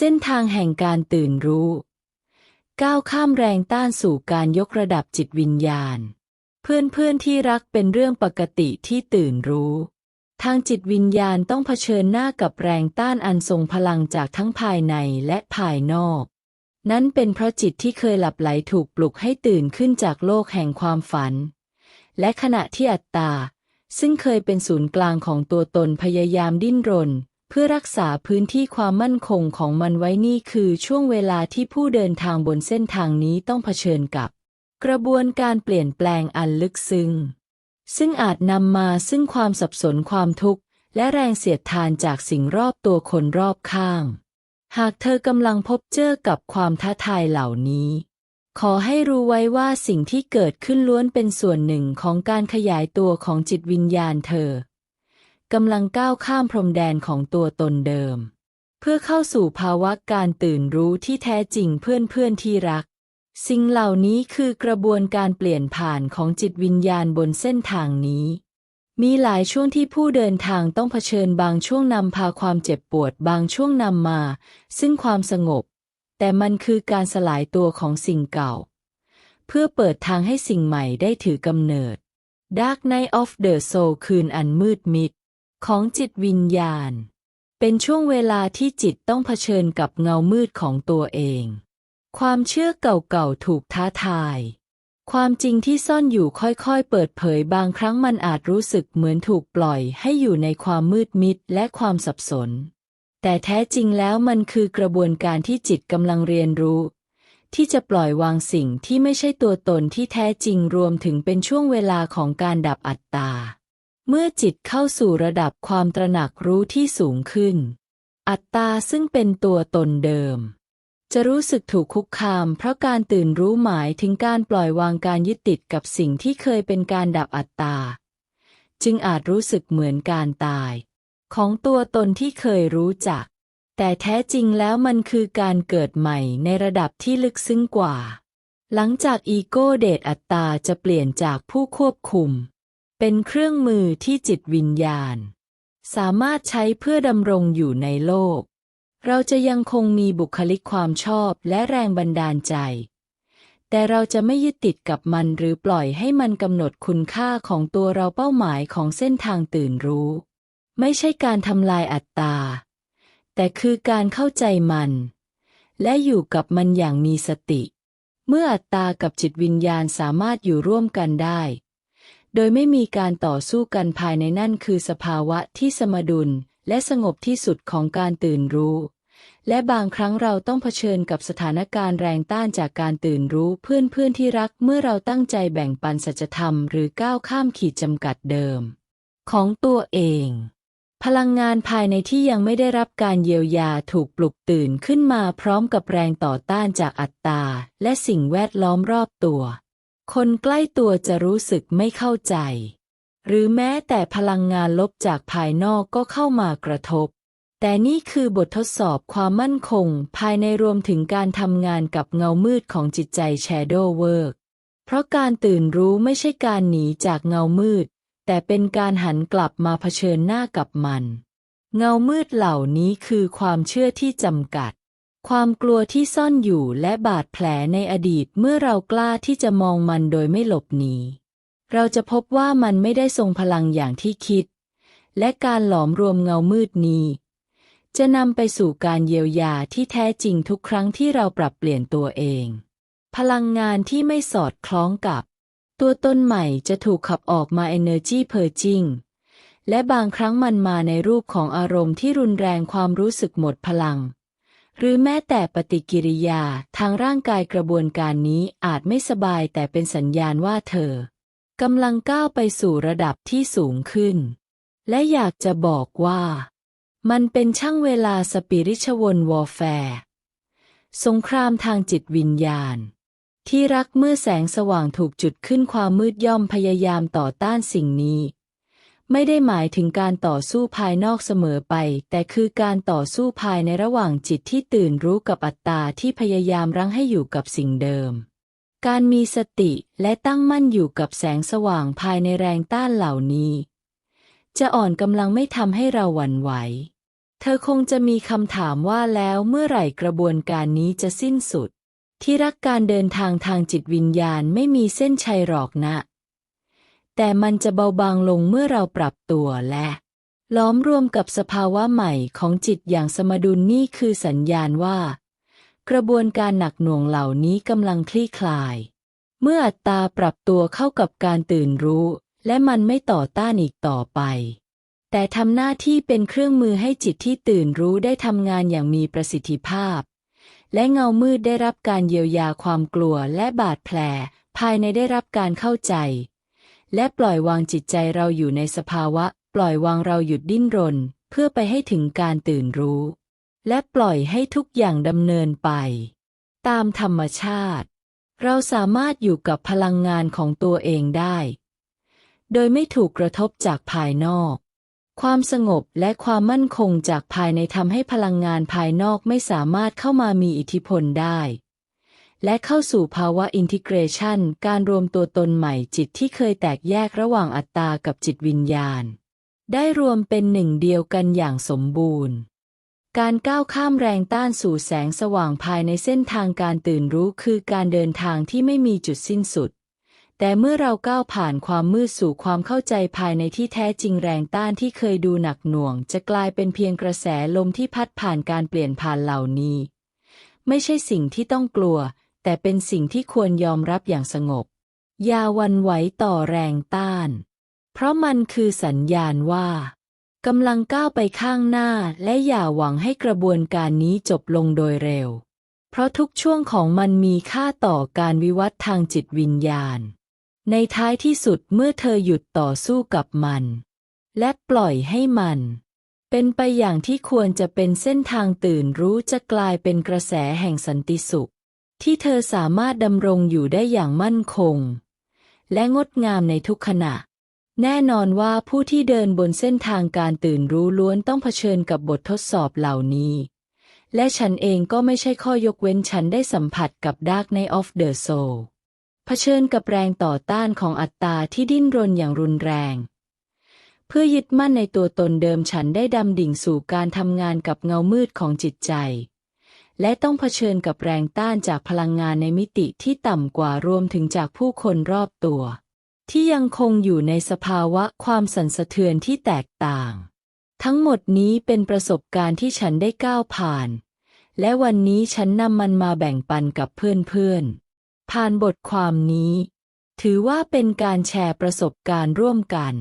เส้นทางแห่งการตื่นรู้ ก้าวข้ามแรงต้านสู่การยกระดับจิตวิญญาณ เพื่อนๆที่รักเป็นเรื่องปกติที่ตื่นรู้ ทางจิตวิญญาณต้องเผชิญหน้ากับแรงต้านอันทรงพลังจากทั้งภายในและภายนอก นั้นเป็นเพราะจิตที่เคยหลับไหลถูกปลุกให้ตื่นขึ้นจากโลกแห่งความฝัน และขณะที่อัตตาซึ่งเคยเป็นศูนย์กลางของตัวตนพยายามดิ้นรน เพื่อรักษาพื้นที่ความมั่นคงของมันไว้นี่คือช่วงเวลาที่ผู้เดินทางบนเส้นทางนี้ต้องเผชิญกับ กระบวนการเปลี่ยนแปลงอันลึกซึ้ง ซึ่งอาจนำมาซึ่งความสับสนความทุกข์ และแรงเสียดทานจากสิ่งรอบตัวคนรอบข้าง หากเธอกำลังพบเจอกับความท้าทายเหล่านี้ ขอให้รู้ไว้ว่าสิ่งที่เกิดขึ้นล้วนเป็นส่วนหนึ่งของการขยายตัวของจิตวิญญาณเธอ กำลังก้าวข้ามพรมแดนของตัวตนเดิม เพื่อเข้าสู่ภาวะการตื่นรู้ที่แท้จริงเพื่อนๆที่รัก สิ่งเหล่านี้คือกระบวนการเปลี่ยนผ่านของจิตวิญญาณบนเส้นทางนี้ มีหลายช่วงที่ผู้เดินทางต้องเผชิญบางช่วงนำพาความเจ็บปวดบางช่วงนำมา ซึ่งความสงบ แต่มันคือการสลายตัวของสิ่งเก่า เพื่อเปิดทางให้สิ่งใหม่ได้ถือกำเนิด Dark Night of the Soul คืนอันมืดมิด ของจิตวิญญาณ เป็นช่วงเวลาที่จิตต้องเผชิญกับเงามืดของตัวเอง ความเชื่อเก่าๆถูกท้าทาย ความจริงที่ซ่อนอยู่ค่อยๆ เปิดเผยบางครั้งมันอาจรู้สึกเหมือนถูกปล่อยให้อยู่ในความมืดมิดและความสับสน แต่แท้จริงแล้วมันคือกระบวนการที่จิตกำลังเรียนรู้ที่จะปล่อยวางสิ่งที่ไม่ใช่ตัวตนที่แท้จริงรวมถึงเป็นช่วงเวลาของการดับอัตตา เมื่อจิตเข้าสู่ระดับความตระหนักรู้ที่สูงขึ้น อัตตาซึ่งเป็นตัวตนเดิม จะรู้สึกถูกคุกคามเพราะการตื่นรู้หมายถึงการปล่อยวางการยึดติดกับสิ่งที่เคยเป็นการดับอัตตา จึงอาจรู้สึกเหมือนการตาย ของตัวตนที่เคยรู้จัก แต่แท้จริงแล้วมันคือการเกิดใหม่ในระดับที่ลึกซึ้งกว่า หลังจากอีโก้เดชอัตตาจะเปลี่ยนจากผู้ควบคุม เป็นเครื่องมือที่จิตวิญญาณ สามารถใช้เพื่อดำรงอยู่ในโลก เราจะยังคงมีบุคลิกความชอบและแรงบันดาลใจ แต่เราจะไม่ยึดติดกับมันหรือปล่อยให้มันกำหนดคุณค่าของตัวเราเป้าหมายของเส้นทางตื่นรู้ ไม่ใช่การทำลายอัตตา แต่คือการเข้าใจมัน และอยู่กับมันอย่างมีสติ เมื่ออัตตากับจิตวิญญาณสามารถอยู่ร่วมกันได้ โดยไม่มีการต่อสู้กันภายในนั่นคือสภาวะที่สมดุลและสงบที่สุดของการตื่นรู้ และบางครั้งเราต้องเผชิญกับสถานการณ์แรงต้านจากการตื่นรู้เพื่อนเพื่อนๆที่รักเมื่อเราตั้งใจแบ่งปันสัจธรรมหรือก้าวข้ามขีดจำกัดเดิม ของตัวเอง พลังงานภายในที่ยังไม่ได้รับการเยียวยาถูกปลุกตื่นขึ้นมาพร้อมกับแรงต่อต้านจากอัตตาและสิ่งแวดล้อมรอบตัว คนใกล้ตัวจะรู้สึกไม่เข้าใจ หรือแม้แต่พลังงานลบจากภายนอกก็เข้ามากระทบ แต่นี่คือบททดสอบความมั่นคง ภายในรวมถึงการทำงานกับเงามืดของจิตใจ Shadow Work เพราะการตื่นรู้ไม่ใช่การหนีจากเงามืด แต่เป็นการหันกลับมาเผชิญหน้ากับมัน เงามืดเหล่านี้คือความเชื่อที่จำกัด ความกลัวที่ซ่อนอยู่และบาดแผลในอดีตเมื่อเรากล้าที่จะมองมันโดยไม่หลบหนีเราจะพบว่ามันไม่ได้ทรงพลังอย่างที่คิด และการหลอมรวมเงามืดนี้ จะนำไปสู่การเยียวยาที่แท้จริงทุกครั้งที่เราปรับเปลี่ยนตัวเอง พลังงานที่ไม่สอดคล้องกับ ตัวตนใหม่จะถูกขับออกมา Energy Purging และบางครั้งมันมาในรูปของอารมณ์ที่รุนแรงความรู้สึกหมดพลัง หรือแม้แต่ปฏิกิริยาทางร่างกายกระบวนการนี้อาจไม่สบายแต่เป็นสัญญาณว่าเธอกำลังก้าวไปสู่ระดับที่สูงขึ้น และอยากจะบอกว่า มันเป็นช่างเวลาสปิริชวลวอร์แฟร์สงครามทางจิตวิญญาณ ที่รักเมื่อแสงสว่างถูกจุดขึ้นความมืดย่อมพยายามต่อต้านสิ่งนี้ ไม่ได้หมายถึงการต่อสู้ภายนอกเสมอไป แต่คือการต่อสู้ภายในระหว่างจิตที่ตื่นรู้กับอัตตาที่พยายามรั้งให้อยู่กับสิ่งเดิม การมีสติและตั้งมั่นอยู่กับแสงสว่างภายในแรงต้านเหล่านี้ จะอ่อนกำลังไม่ทำให้เราหวั่นไหว เธอคงจะมีคำถามว่าแล้วเมื่อไหร่กระบวนการนี้จะสิ้นสุด ที่รักการเดินทางทางจิตวิญญาณไม่มีเส้นชัยหรอกนะ แต่มันจะเบาบางลงเมื่อเราปรับตัวและ ล้อมรวมกับสภาวะใหม่ของจิตอย่างสมดุลนี่คือสัญญาณว่า กระบวนการหนักหน่วงเหล่านี้กำลังคลี่คลาย เมื่ออัตตาปรับตัวเข้ากับการตื่นรู้ และมันไม่ต่อต้านอีกต่อไป แต่ทำหน้าที่เป็นเครื่องมือให้จิตที่ตื่นรู้ได้ทำงานอย่างมีประสิทธิภาพ และเงามืดได้รับการเยียวยาความกลัวและบาดแผลภายในได้รับการเข้าใจ และปล่อยวางจิตใจเราอยู่ในสภาวะ ปล่อยวางเราหยุดดิ้นรน เพื่อไปให้ถึงการตื่นรู้ และปล่อยให้ทุกอย่างดำเนินไป ตามธรรมชาติ เราสามารถอยู่กับพลังงานของตัวเองได้ โดยไม่ถูกกระทบจากภายนอก ความสงบและความมั่นคงจากภายในทำให้พลังงานภายนอกไม่สามารถเข้ามามีอิทธิพลได้ และเข้าสู่ภาวะอินทิเกรชันการรวมตัวตนใหม่จิตที่เคยแตกแยกระหว่างอัตตากับจิตวิญญาณ ได้รวมเป็นหนึ่งเดียวกันอย่างสมบูรณ์ การก้าวข้ามแรงต้านสู่แสงสว่างภายในเส้นทางการตื่นรู้คือการเดินทางที่ไม่มีจุดสิ้นสุด แต่เมื่อเราก้าวผ่านความมืดสู่ความเข้าใจภายในที่แท้จริงแรงต้านที่เคยดูหนักหน่วง จะกลายเป็นเพียงกระแสลมที่พัดผ่านการเปลี่ยนผ่านเหล่านี้ ไม่ใช่สิ่งที่ต้องกลัว แต่เป็นสิ่งที่ควรยอมรับอย่างสงบอย่าวันไหวต่อแรงต้าน เพราะมันคือสัญญาณว่ากำลังก้าวไปข้างหน้าและอย่าหวังให้กระบวนการนี้จบลงโดยเร็ว เพราะทุกช่วงของมันมีค่าต่อการวิวัฒน์ทางจิตวิญญาณ ในท้ายที่สุดเมื่อเธอหยุดต่อสู้กับมัน และปล่อยให้มัน เป็นไปอย่างที่ควรจะเป็นเส้นทางตื่นรู้จะกลายเป็นกระแสแห่งสันติสุข ที่เธอสามารถดำรงอยู่ได้อย่างมั่นคง และงดงามในทุกขณะ แน่นอนว่าผู้ที่เดินบนเส้นทางการตื่นรู้ล้วนต้องเผชิญกับบททดสอบเหล่านี้ และฉันเองก็ไม่ใช่ข้อยกเว้นฉันได้สัมผัสกับ Dark Night of the Soul เผชิญกับแรงต่อต้านของอัตตาที่ดิ้นรนอย่างรุนแรง เพื่อยึดมั่นในตัวตนเดิมฉันได้ดำดิ่งสู่การทำงานกับเงามืดของจิตใจ และต้องเผชิญกับแรงต้านจากพลังงานในมิติที่ต่ำกว่ารวมถึงจากผู้คนรอบตัว ที่ยังคงอยู่ในสภาวะความสั่นสะเทือนที่แตกต่าง ทั้งหมดนี้เป็นประสบการณ์ที่ฉันได้ก้าวผ่าน และวันนี้ฉันนำมันมาแบ่งปันกับเพื่อนๆผ่านบทความนี้ ถือว่าเป็นการแชร์ประสบการณ์ร่วมกัน